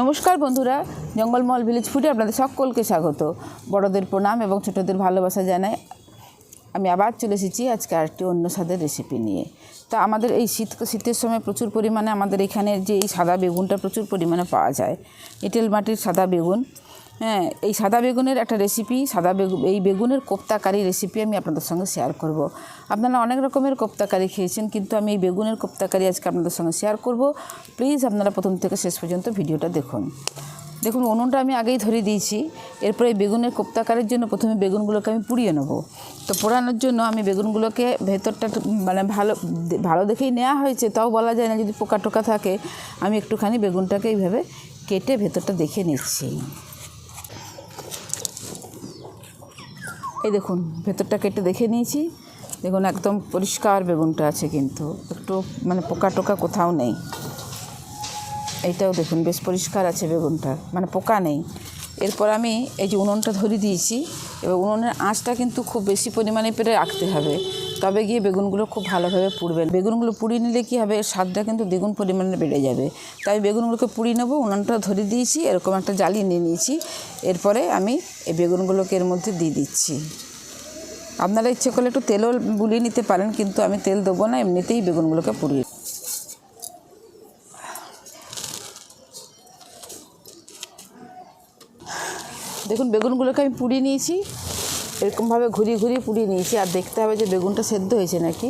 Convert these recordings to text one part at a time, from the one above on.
নমস্কার বন্ধুরা, জঙ্গলমহল ভিলেজ ফুটে আপনাদের সকলকে স্বাগত। বড়দের প্রণাম এবং ছোটদের ভালোবাসা জানাই। আমি আবার চলে এসেছি আজকে আরেকটি অন্য স্বাদের রেসিপি নিয়ে। তা আমাদের এই শীত, শীতের সময় প্রচুর পরিমাণে আমাদের এখানে যে এই সাদা বেগুনটা প্রচুর পরিমাণে পাওয়া যায়। এঁটেল মাটির সাদা বেগুন। হ্যাঁ এই সাদা বেগুনের একটা রেসিপি সাদা বেগুন এই বেগুনের কোপ্তাকারি রেসিপি আমি আপনাদের সঙ্গে শেয়ার করব। আপনারা অনেক রকমের কোপ্তাকারি খেয়েছেন, কিন্তু আমি এই বেগুনের কোপ্তাকারি আজকে আপনাদের সঙ্গে শেয়ার করব। প্লিজ আপনারা প্রথম থেকে শেষ পর্যন্ত ভিডিওটা দেখুন। দেখুন, উনুনটা আমি আগেই ধরে দিয়েছি। এরপরে এই বেগুনের কোপ্তাকারের জন্য প্রথমে বেগুনগুলোকে আমি পুড়িয়ে নেব। তো পোড়ানোর জন্য আমি বেগুনগুলোকে ভেতরটা মানে ভালো ভালো দেখেই নেওয়া হয়েছে, তাও বলা যায় না যদি পোকা টোকা থাকে। আমি একটুখানি বেগুনটাকে এইভাবে কেটে ভেতরটা দেখে নিচ্ছি। এই দেখুন, ভেতরটা কেটে দেখে নিয়েছি। দেখুন, একদম পরিষ্কার বেগুনটা আছে কিন্তু। একটু মানে পোকা টোকা কোথাও নেই। এইটাও দেখুন, বেশ পরিষ্কার আছে বেগুনটা। মানে পোকা নেই। এরপর আমি এই যে উনুনটা ধরে দিয়েছি। এবার উনুনের আঁচটা কিন্তু খুব বেশি পরিমাণে পেরে রাখতে হবে। তবে গিয়ে বেগুনগুলো খুব ভালোভাবে পুড়বে। বেগুনগুলো পুড়িয়ে নিলে কী হবে? স্বাদটা কিন্তু দ্বিগুণ পরিমাণে বেড়ে যাবে। তাই বেগুনগুলোকে পুড়িয়ে নেব, উনানটা ধরে দিয়েছি, এরকম একটা জালি নিয়ে নিয়েছি। এরপরে আমি এই বেগুনগুলোকে এর মধ্যে দিয়ে দিচ্ছি। আপনারা ইচ্ছে করলে একটু তেলও বুলিয়ে নিতে পারেন, কিন্তু আমি তেল দেবো না, এমনিতেই বেগুনগুলোকে পুড়িয়ে দেখুন, বেগুনগুলোকে আমি পুড়িয়ে নিয়েছি। এরকমভাবে ঘুরিয়ে ঘুরিয়ে পুড়িয়ে নিয়েছি। আর দেখতে হবে যে বেগুনটা সেদ্ধ হয়েছে নাকি।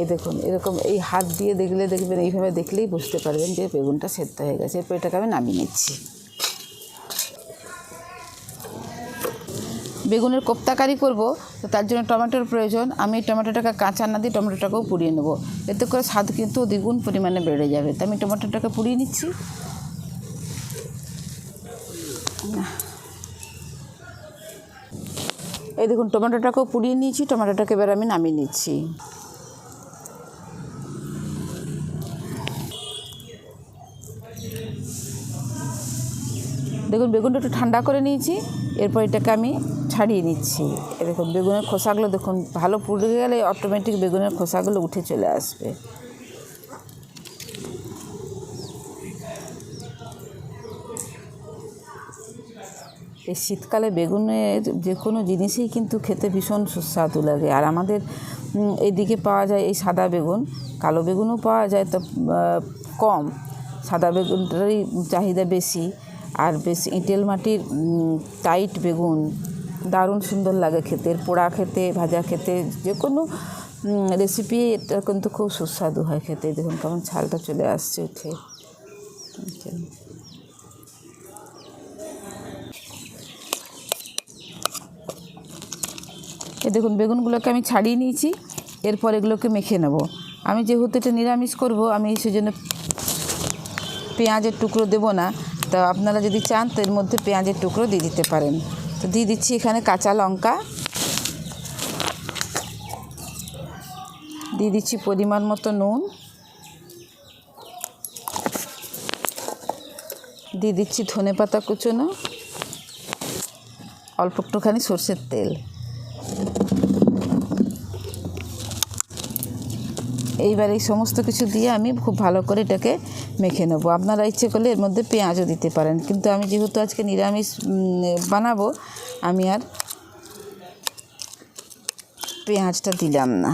এই দেখুন, এরকম এই হাত দিয়ে দেখলে দেখবেন, এইভাবে দেখলেই বুঝতে পারবেন যে বেগুনটা সেদ্ধ হয়ে গেছে। এরপর এটাকে আমি নামিয়ে নিচ্ছি। বেগুনের কোপ্তাকারি করব, তো তার জন্য টমেটোর প্রয়োজন। আমি টমেটোটাকে কাঁচা না দিয়ে টমেটোটাকেও পুড়িয়ে নেব। এতে করে স্বাদ কিন্তু দ্বিগুণ পরিমাণে বেড়ে যাবে। তো আমি টমেটোটাকে পুড়িয়ে নিচ্ছি। এই দেখুন, টমেটোটাকেও পুড়িয়ে নিয়েছি, টমেটোটাকে এবার আমি নামিয়ে নিচ্ছি। দেখুন, বেগুনটা একটু ঠান্ডা করে নিয়েছি, এরপর এটাকে আমি ছাড়িয়ে নিচ্ছি। দেখুন, বেগুনের খোসাগুলো দেখুন, ভালো পুড়ে গেলে অটোমেটিক বেগুনের খোসাগুলো উঠে চলে আসবে। এই শীতকালে বেগুনের যে কোনো জিনিসই কিন্তু খেতে ভীষণ সুস্বাদু লাগে। আর আমাদের এইদিকে পাওয়া যায় এই সাদা বেগুন। কালো বেগুনও পাওয়া যায়, তো কম। সাদা বেগুনটারই চাহিদা বেশি। আর বেশ এঁটেল মাটির টাইট বেগুন দারুণ সুন্দর লাগে খেতে। পোড়া খেতে, ভাজা খেতে যে কোনো রেসিপি এটা কিন্তু খুব সুস্বাদু হয় খেতে। দেখুন কেমন ছালটা চলে আসছে, উঠে। দেখুন, বেগুনগুলোকে আমি ছাড়িয়ে নিয়েছি। এরপর এগুলোকে মেখে নেব। আমি যেহেতু এটা নিরামিষ করব, আমি সেজন্য পেঁয়াজের টুকরো দেব না। তো আপনারা যদি চান, তো এর মধ্যে পেঁয়াজের টুকরো দিয়ে দিতে পারেন। তো দিয়ে দিচ্ছি এখানে কাঁচা লঙ্কা। দিয়ে দিচ্ছি পরিমাণ মতো নুন। দিয়ে দিচ্ছি ধনে পাতা কুচোনো। অল্প একটুখানি সর্ষের তেল। এইবার এই সমস্ত কিছু দিয়ে আমি খুব ভালো করে এটাকে মেখে নেব। আপনারা ইচ্ছে করলে এর মধ্যে পেঁয়াজও দিতে পারেন। কিন্তু আমি যেহেতু আজকে নিরামিষ বানাবো, আমি আর পেঁয়াজটা দিলাম না।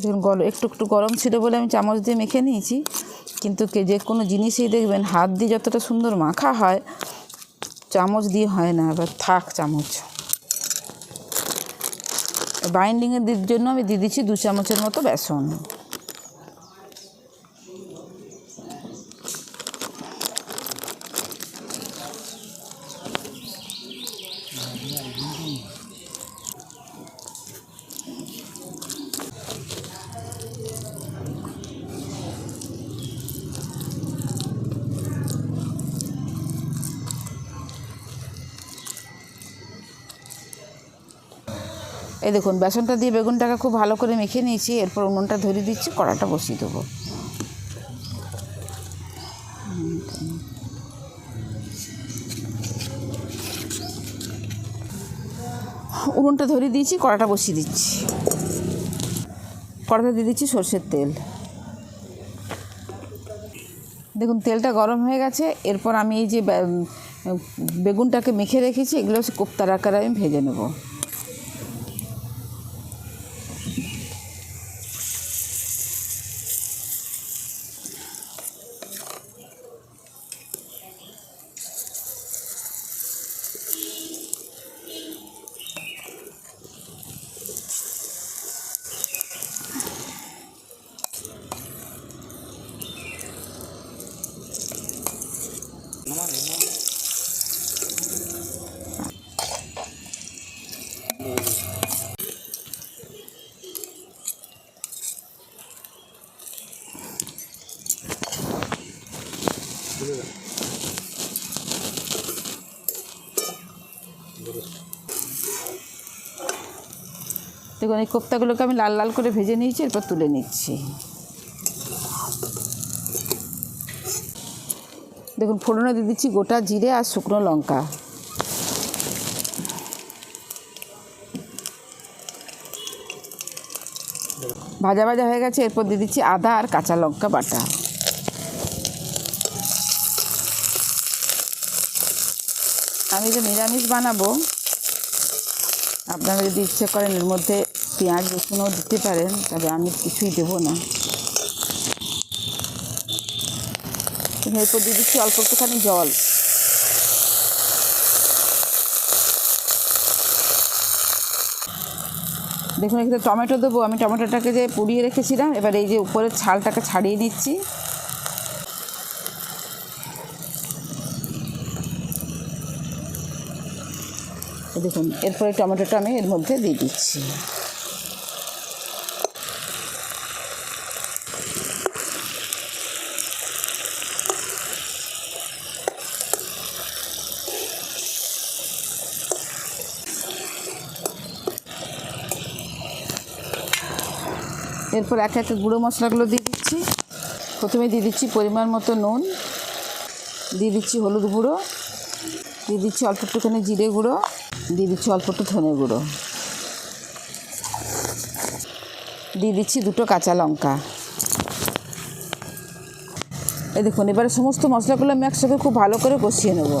দেখুন গরম একটু একটু গরম ছিল বলে আমি চামচ দিয়ে মেখে নিয়েছি। কিন্তু কে, যে কোনো জিনিসই দেখবেন, হাত দিয়ে যতটা সুন্দর মাখা হয়, চামচ দিয়ে হয় না। এবার থাক চামচ। বাইন্ডিংয়ের জন্য আমি দিয়ে দিচ্ছি দু চামচের মতো বেসন এই দেখুন, বেসনটা দিয়ে বেগুনটাকে খুব ভালো করে মেখে নিয়েছি, এরপর উনুনটা ধরে দিচ্ছি কড়াটা বসিয়ে দেবো। উনুনটা ধরে দিয়েছি কড়াটা বসিয়ে দিচ্ছি। কড়াতে দিয়ে দিচ্ছি সর্ষের তেল। দেখুন, তেলটা গরম হয়ে গেছে, এরপর আমি এই যে বেগুনটাকে মেখে রেখেছি, এগুলো কোপ্তার আকারে আমি ভেজে নেব। দেখুন, এই কোপ্তাগুলোকে আমি লাল লাল করে ভেজে নিয়েছি, এরপর তুলে নিচ্ছি। দেখুন, ফোড়নে দিয়ে দিচ্ছি গোটা জিরে আর শুকনো লঙ্কা। ভাজা ভাজা হয়ে গেছে, এরপর দিয়ে দিচ্ছি আদা আর কাঁচা লঙ্কা বাটা। আমি যে নিরামিষ বানাবো, আপনারা যদি ইচ্ছে করেন এর মধ্যে পেঁয়াজ, রসুনও দিতে পারেন, তবে আমি কিছুই দেবো না। এরপর দিয়ে দিচ্ছি, অল্প একটুখানি জল। দেখুন, এখানে টমেটো দেবো। আমি টমেটোটাকে যে পুড়িয়ে রেখেছিলাম, এবার এই যে উপরের ছালটাকে ছাড়িয়ে নিচ্ছি। দেখুন, এরপরে টমেটোটা আমি এর মধ্যে দিয়ে দিচ্ছি। এরপর এক এক গুঁড়ো মশলাগুলো দিয়ে দিচ্ছি। প্রথমে দিয়ে দিচ্ছি পরিমাণ মতো নুন, দিয়ে দিচ্ছি হলুদ গুঁড়ো, দিয়ে দিচ্ছি অল্প একটুখানি জিরে গুঁড়ো। দিয়ে দিচ্ছি অল্প একটু ধনে গুঁড়ো। দিয়ে দিচ্ছি দুটো কাঁচা লঙ্কা। এই দেখুন, এবারে সমস্ত মশলাগুলো আমি একসাথে খুব ভালো করে কষিয়ে নেব।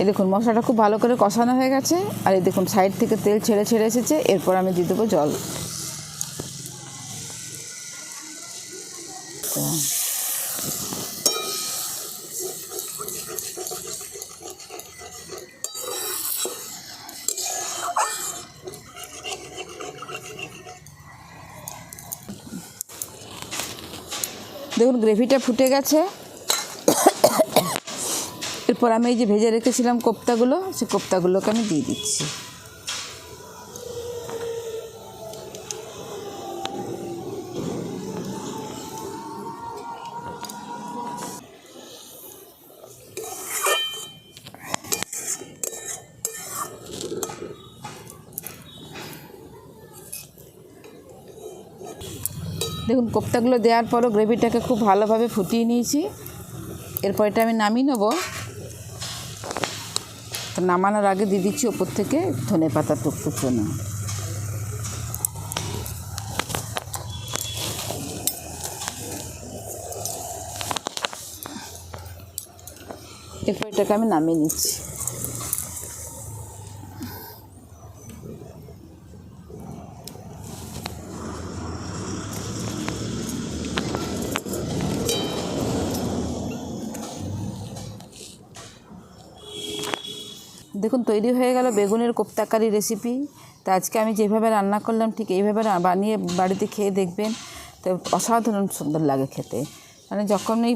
এই দেখুন, মশলাটা খুব ভালো করে কষানো হয়ে গেছে। আর এই দেখুন, সাইড থেকে তেল ছেড়ে ছেড়ে এসেছে। এরপর আমি দিয়ে দেবো জল। দেখুন, গ্রেভিটা ফুটে গেছে। এরপর আমি এই যে ভেজে রেখেছিলাম কোপ্তাগুলো, সেই কোপ্তাগুলোকে আমি দিয়ে দিচ্ছি। দেখুন, কোপ্তাগুলো দেওয়ার পরও গ্রেভিটাকে খুব ভালোভাবে ফুটিয়ে নিয়েছি। এরপর এটা আমি নামিয়ে নেব। নামানোর আগে দিয়ে দিচ্ছি ওপর থেকে ধনে পাতা টুকটুক না এরপর এটাকে আমি নামিয়ে নিচ্ছি। দেখুন, তৈরি হয়ে গেল বেগুনের কোপ্তাকারি রেসিপি তা আজকে আমি যেভাবে রান্না করলাম, ঠিক এইভাবে বানিয়ে বাড়িতে খেয়ে দেখবেন। তো অসাধারণ সুন্দর লাগে খেতে। মানে যখন এই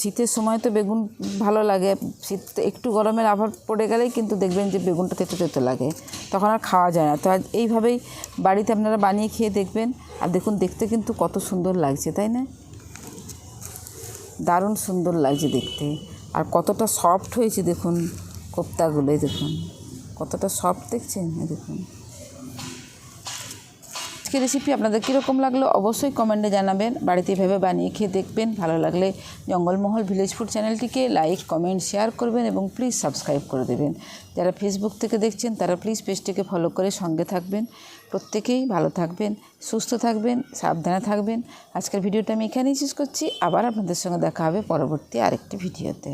শীতের সময় তো বেগুন ভালো লাগে। শীত একটু গরমের আভার পড়ে গেলেই কিন্তু দেখবেন যে বেগুনটা তেতো তেতো লাগে। তখন আর খাওয়া যায় না। তো আজ এইভাবেই বাড়িতে আপনারা বানিয়ে খেয়ে দেখবেন। আর দেখুন, দেখতে কিন্তু কত সুন্দর লাগছে, তাই না? দারুণ সুন্দর লাগছে দেখতে। আর কতটা সফট হয়েছে দেখুন। কোপ্তাগুলোই দেখুন। কতটা সফট দেখছেন দেখুন। আজকের রেসিপি আপনাদের কীরকম লাগল অবশ্যই কমেন্টে জানাবেন। বাড়িতে এভাবে বানিয়ে খেয়ে দেখবেন। ভালো লাগলে জঙ্গলমহল ভিলেজ ফুড চ্যানেলটিকে লাইক কমেন্ট শেয়ার করবেন এবং প্লিজ সাবস্ক্রাইব করে দেবেন। যারা ফেসবুক থেকে দেখছেন, তারা প্লিজ পেজটিকে ফলো করে সঙ্গে থাকবেন। প্রত্যেকেই ভালো থাকবেন, সুস্থ থাকবেন, সাবধানে থাকবেন। আজকের ভিডিওটা আমি এখানেই শেষ করছি। আবার আপনাদের সঙ্গে দেখা হবে পরবর্তী আরেকটি ভিডিওতে